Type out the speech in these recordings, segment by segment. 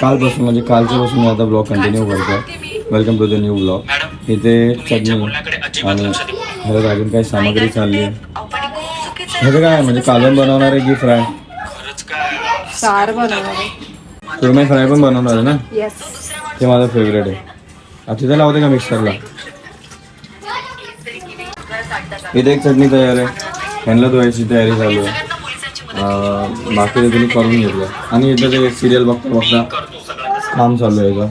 कालपासून म्हणजे कालच्यापासून मी आता ब्लॉग कंटिन्यू करतो welcome to the new blog इथे चटणी आणि ह्याच्यात अजून काही सामग्री चालली आहे. ह्याचं काय? म्हणजे कालवण बनवणार आहे की फ्राय? सार बनवणार. सुरमई फ्राय पण बनवणार आहे ना? येस ते माझं फेवरेट आहे. आता तिथे लावते का मिक्सरला इथे एक चटणी तयार आहे. ह्यांना धुवायची तयारी चालू आहे. बाकी तुम्ही करून घेतलं. आणि इथं ते सिरियल बघता बघता काम चालू आहे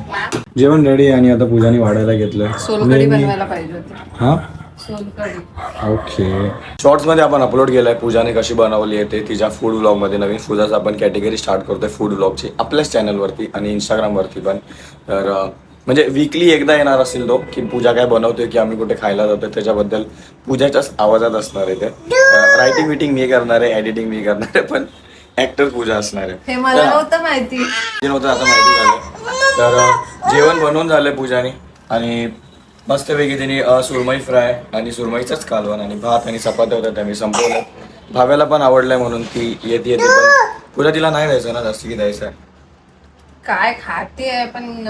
जेवण रेडी आहे आणि आता पूजाने वाढायला घेतलं. सोलकडी बनवायला पाहिजे होती. हा? ओके. शॉर्ट्समध्ये आपण अपलोड केलंय पूजाने कशी बनवली आहे ते तिच्या फूड ब्लॉगमध्ये नवीन फूजाच आपण कॅटेगरी स्टार्ट करतोय फूड ब्लॉगची आपल्याच चॅनलवरती आणि इंस्टाग्राम वरती पण. तर म्हणजे वीकली एकदा येणार असेल तो की पूजा काय बनवतोय की आम्ही कुठे खायला जातोय त्याच्याबद्दल पूजाच्याच आवाजात असणार आहे ते. रायटिंग मिटिंग मी करणार आहे एडिटिंग मी करणार आहे पण ऍक्टर पूजा असणार आहे. हे मला नव्हतं माहिती. जे नव्हतं आता माहिती झालं. तर जेवण बनवून झालं पूजाने. आणि मस्तपैकी तिने अं, सुरमई फ्राय आणि सुरमईचाच कालवण आणि भात आणि चपात्या होत्या त्या मी संपवल्या. भाव्याला पण आवडलंय म्हणून ती येत येते पण पूजा तिला नाही द्यायचं ना जास्त की द्यायचं काय खाते पण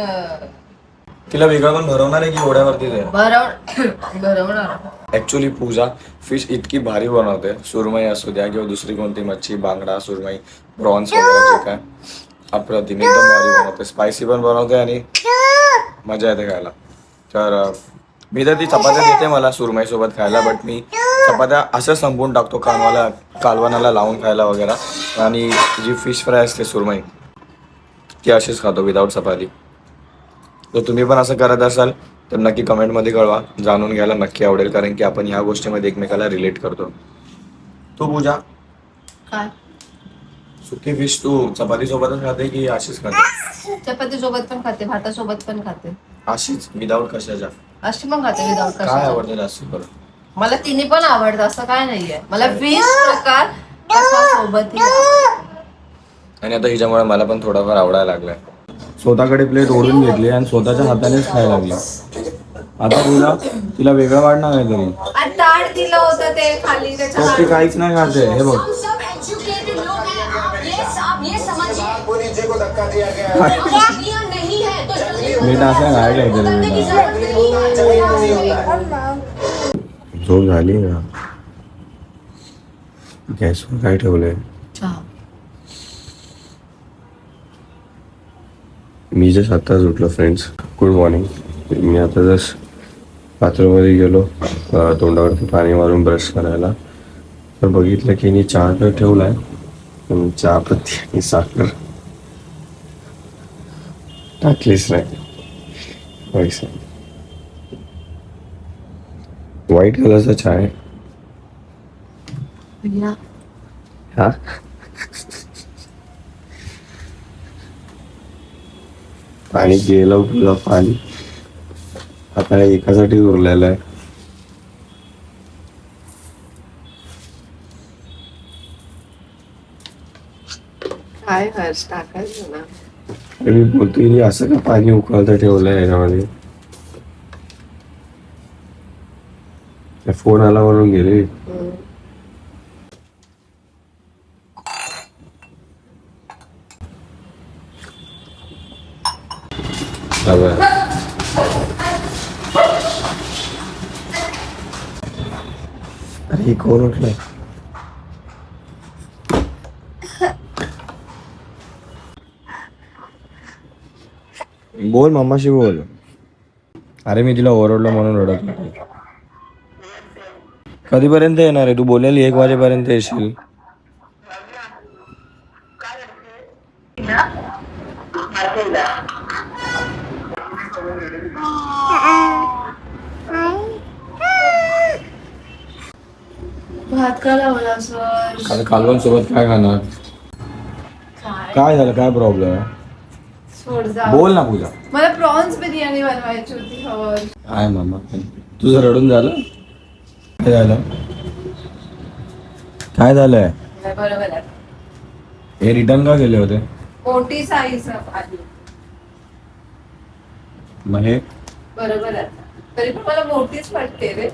तिला वेगळं पण भरवणार आहे की ओढ्यावरतीच आहे भरव भरवणार. ऍक्च्युली पूजा फिश इतकी भारी बनवते. सुरमई असू द्या किंवा दुसरी कोणती मच्छी बांगडा सुरमई प्रॉन्स वगैरे जे काय अप्रतिम एकदम भारी बनवते. स्पायसी पण बनवते आणि मजा येते खायला. तर मी तर ती चपात्या देते मला सुरमई सोबत खायला बट मी चपात्या असं संपवून टाकतो कालवाला कालवणाला लावून खायला वगैरे. आणि जी फिश फ्राय असते सुरमई ती अशीच खातो विदाऊट चपाती. तर तुम्ही पण असं करत असाल तर नक्की कमेंटमध्ये कळवा. जाणून घ्यायला नक्की आवडेल कारण की आपण ह्या गोष्टीमध्ये एकमेकाला रिलेट करतो. तू पूजा? काय? सुकी फिश तू चपाती सोबतच खाते की अशीच खाते? चपाती सोबत पण खाते भातासोबत पण खाते. अशीच विदाऊट कशाच्या अशी पण खाते विदाऊट काय कशा आवडतं जास्त बरं? मला तिन्ही पण आवडतं असं काय नाहीये. मला फिश प्रकार सोबत आणि आता हिच्यामुळे मला पण थोडाफार आवडायला लागलाय. स्वतःकडे प्लेट ओढून घेतली आणि स्वतःच्या हातानेच खायला लागली. आता तुला तिला वेगळं वाढणार आहे तरी ताट दिलं होतं ते काहीच नाही खाते हे बघ. मीठ असं खायला है झोप झाली ना गॅसवर काय ठेवलंय मी जस्ट आत्ताच उठलो फ्रेंड्स गुड मॉर्निंग मी आता जस्ट बाथरूममध्ये गेलो तोंडावरती पाणी मारून ब्रश करायला. तर बघितलं की मी चहा तर ठेवलाय पण चहा पत्ती आणि साखर टाकलीच नाही. व्हाईट कलरचा चहा आहे. हा? पाणी गेलं तुझं पाणी. आता एकासाठी उरलेलं आहे. काय हर्ष टाकायचं ना. मी बोलतोय "हे असं का पाणी उकळतं ठेवलंय याच्यामध्ये? फोन आला म्हणून गेले. अरे कोण उठलंय बोल मम्माशी बोल अरे मी तिला ओरडलो म्हणून रडत होती. कधीपर्यंत येणार आहे? तू बोलेली एक वाजेपर्यंत येशील. भात का लावला सर? काय खाणार? काय? झालं? काय प्रॉब्लेम आहे सोड जा बोल ना पूजा. मला प्रॉन्स बिर्याणी बनवायची होती हवं काय मामा. तुझं रडून झालं? काय झालं? काय झालंय? बरोबर आहे. हे रिटर्न का गेले होते? मोठी साईज आली. मग हे? बरोबर आहे. तरी पण मला मोठीच वाटते रे.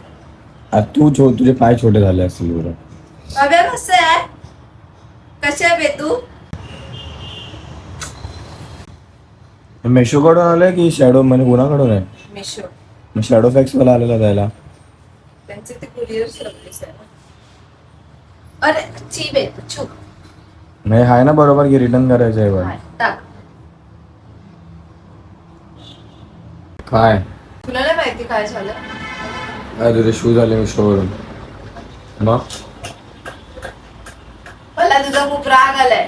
तू छो तुझे पाय छोटे झाले असतील बरं. बाब्या कसं आहे? कशा आहे बे तू? मेशोकडून आलंय की शॅडो म्हणजे कुणाकडून आहे? मिशो. मग शॅडो फॅक्स मला आलेला द्यायला त्यांचे ते कुरिअर सर्व्हिस आहे ना. अरे चीप आहे चूक नाही आहे ना बरोबर की रिटर्न करायचं आहे हाय, टाक. काय? तुला नाही माहिती काय झालं? काय तुझे शूज आले मिशोवरून मग मला तुझा खूप राग आलाय.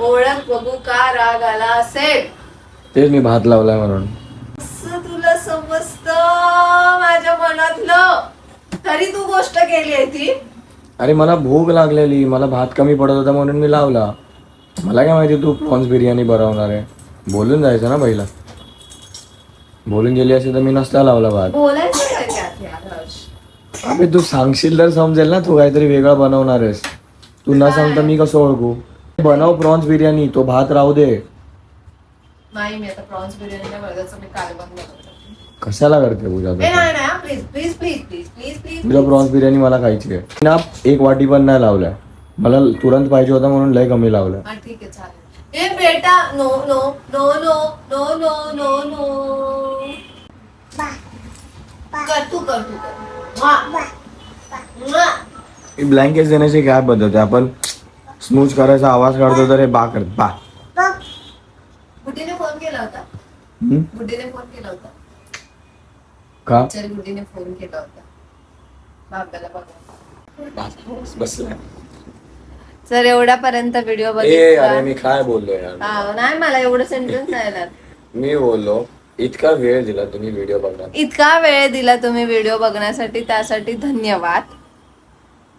ओळख बघू का राग आला असेल? तेच मी भात लावलाय म्हणून. असं तुला समजत माझ्या मनातलं? तरी तू गोष्ट केली आहे ती. अरे मला भूक लागलेली. मला भात कमी पडत होता म्हणून मी लावला. मला काय माहिती तू प्रॉन्स बिर्याणी बनवणार आहे. बोलून जायचं ना पहिला. बोलून गेली असेल तर मी नसता लावला भात. बोलायचं काय त्यात यार हर्ष? अबे तू सांगशील तर समजेल ना तू काहीतरी वेगळं बनवणार आहेस. तू न सांगता मी कसं ओळखू? बनव प्रॉन्स बिर्याणी तो भात राहू दे. नाही मी आता प्रॉन्स बिर्याणी नाही बनवत, मी काल बंद करतो. कशाला करते पूजा ए, तू? नाही नाही please please please please please please तुझा प्रॉन्स बिर्याणी मला खायची आहे. ना एक वाटी पण नाही लावल्या. मला तुरंत पाहिजे होता म्हणून लय कमी लावलं हा ठीक आहे चालेल. ए बेटा no no no no no no no no. कर तू कर तू कर. ब्लँकेट देण्याची काय पद्धत आहे? आपण स्मूच करायचा आवाज काढतो तर हे बा करत बा. गुड्डीने फोन केला होता? गुड्डीने फोन केला होता. का? चल गुड्डीने फोन केला होता. बाबाला बघा बसलाय जर एवढ्यापर्यंत व्हिडिओ ए अरे मी काय बोललो यार? हा, नाही मला एवढं सेंटेन्स नाही येणार. मी बोललो इतका वेळ दिला तुम्ही व्हिडिओ बघणार इतका वेळ दिला तुम्ही व्हिडिओ बघण्यासाठी त्यासाठी धन्यवाद.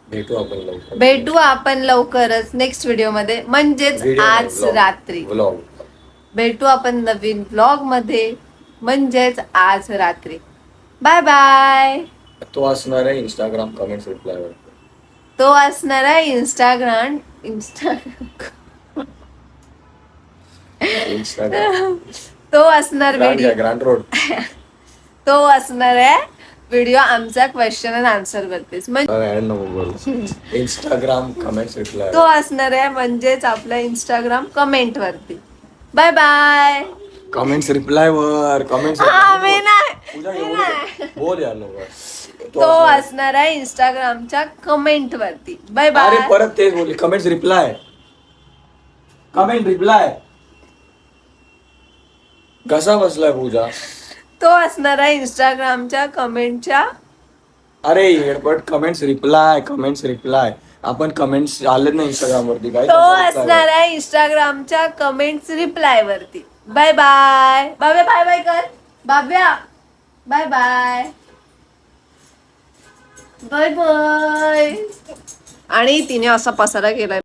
भेटू आपण लवकर. भेटू आपण लवकरच नेक्स्ट व्हिडिओमध्ये. म्हणजेच आज रात्री. ब्लॉग भेटू आपण नवीन ब्लॉगमध्ये. म्हणजेच आज रात्री. बाय बाय तो असणार आहे इंस्टाग्राम कमेंट्स रिप्लायवर तो असणार आहे इंस्टाग्राम इंस्टा इंस्टाग्राम तो असणार व्हिडिओ ग्रँड रोड तो असणार आहे व्हिडिओ आमचा क्वेश्चन अँड आन्सर वरतीच. म्हणजे इंस्टाग्राम रिप्लाय तो असणार आहे म्हणजेच आपल्या इंस्टाग्राम कमेंट वरती. बाय बाय कमेंट्स रिप्लाय वर कमेंट्स. बोल यार तो असणार. आहे इंस्टाग्रामच्या कमेंट वरती बाय अरे बाय परत तेच बोलली. कमेंट्स रिप्लाय कमेंट रिप्लाय कसा बसलाय पूजा? तो असणार आहे इंस्टाग्रामच्या कमेंटच्या. अरे हेडपट कमेंट्स रिप्लाय कमेंट्स रिप्लाय आपण कमेंट्स आलेत ना इंस्टाग्राम वरती काय तो असणार आहे इंस्टाग्रामच्या कमेंट्स रिप्लाय वरती. बाय बाय बाबे बाय बाय कर. बाब्या बाय बाय बाय बाय. आणि तिने असा पसारा केलाय.